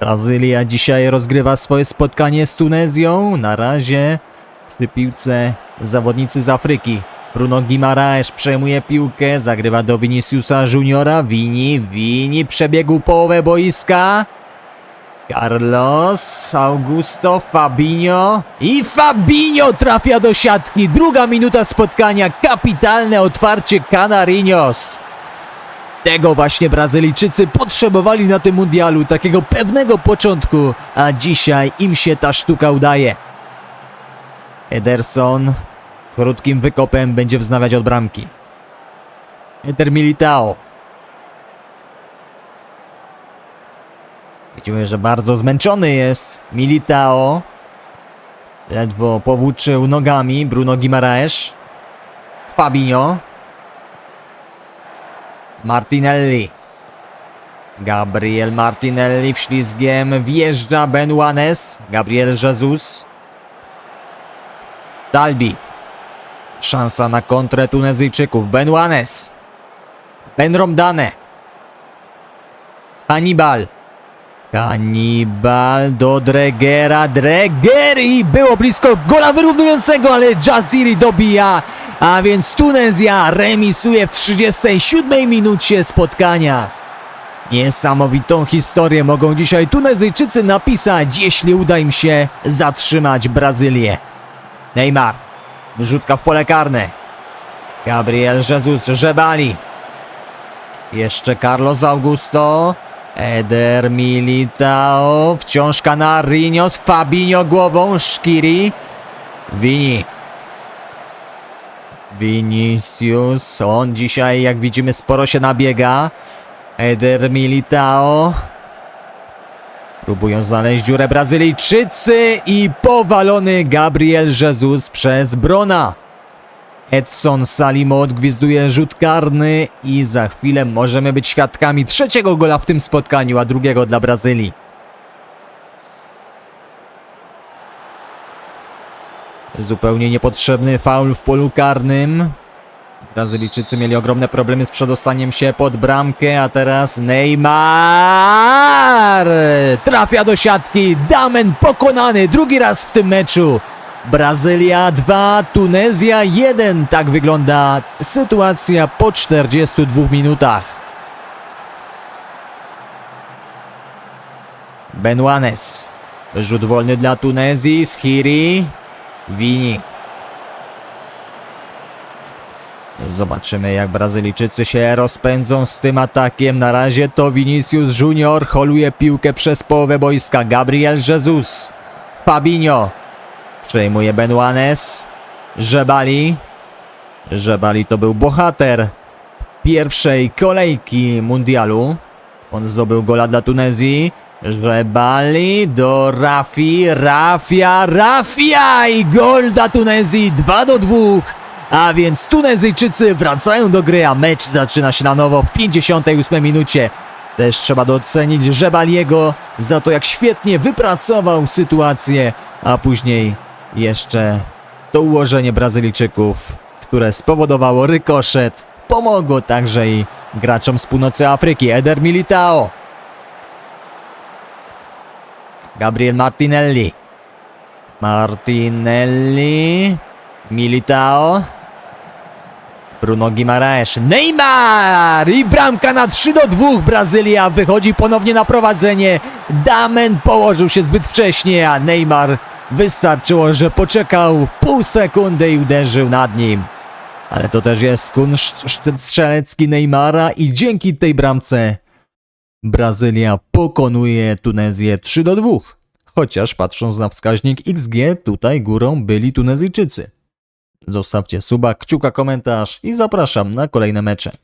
Brazylia dzisiaj rozgrywa swoje spotkanie z Tunezją. Na razie przy piłce zawodnicy z Afryki. Bruno Guimaraes przejmuje piłkę, zagrywa do Viniciusa Juniora. Vini, Vini przebiegł połowę boiska. Carlos, Augusto, Fabinho i Fabinho trafia do siatki. Druga minuta spotkania, kapitalne otwarcie Canarinos. Tego właśnie Brazylijczycy potrzebowali na tym mundialu, takiego pewnego początku, a dzisiaj im się ta sztuka udaje. Ederson krótkim wykopem będzie wznawiać od bramki. Eder Militao. Widzimy, że bardzo zmęczony jest Militao. Ledwo powłóczył nogami Bruno Guimaraes. Fabinho. Martinelli. Gabriel Martinelli wślizgiem wjeżdża Ben Juanes. Gabriel Jesus. Dalbi. Szansa na kontrę Tunezyjczyków. Ben Romdane. Hannibal. Hannibal do Dregera. Dreger i było blisko gola wyrównującego, ale Jaziri dobija. A więc Tunezja remisuje w 37 minucie spotkania. Niesamowitą historię mogą dzisiaj Tunezyjczycy napisać, jeśli uda im się zatrzymać Brazylię. Neymar. Wrzutka w pole karne. Gabriel Jesus Żebali. Jeszcze Carlos Augusto. Eder Militao. Wciąż Canarinos. Fabinho głową. Szkiri. Vini. Vinicius. On dzisiaj, jak widzimy, sporo się nabiega. Eder Militao. Próbują znaleźć dziurę Brazylijczycy i powalony Gabriel Jesus przez Brona. Edson Salimo odgwizduje rzut karny i za chwilę możemy być świadkami trzeciego gola w tym spotkaniu, a drugiego dla Brazylii. Zupełnie niepotrzebny faul w polu karnym. Brazylijczycy mieli ogromne problemy z przedostaniem się pod bramkę, a teraz Neymar trafia do siatki. Damen pokonany drugi raz w tym meczu. Brazylia 2, Tunezja 1. Tak wygląda sytuacja po 42 minutach. Benuanes. Rzut wolny dla Tunezji. Schiri. Vini. Zobaczymy jak Brazylijczycy się rozpędzą z tym atakiem. Na razie to Vinicius Junior holuje piłkę przez połowę boiska. Gabriel Jesus. Fabinho. Przejmuje Benuanes. Żebali. Żebali to był bohater pierwszej kolejki mundialu. On zdobył gola dla Tunezji. Żebali do Rafi. Rafia, Rafia i gol dla Tunezji 2 do 2. A więc Tunezyjczycy wracają do gry, a mecz zaczyna się na nowo w 58 minucie. Też trzeba docenić Żebaliego za to, jak świetnie wypracował sytuację, a później jeszcze to ułożenie Brazylijczyków, które spowodowało rykoszet, pomogło także i graczom z północy Afryki. Eder Militao. Gabriel Martinelli. Martinelli. Militao. Bruno Guimaraes. Neymar! I bramka na 3 do 2. Brazylia wychodzi ponownie na prowadzenie. Damen położył się zbyt wcześnie, a Neymar wystarczyło, że poczekał pół sekundy i uderzył nad nim. Ale to też jest kunszt strzelecki Neymara i dzięki tej bramce Brazylia pokonuje Tunezję 3 do 2. Chociaż patrząc na wskaźnik XG, tutaj górą byli Tunezyjczycy. Zostawcie suba, kciuka, komentarz i zapraszam na kolejne mecze.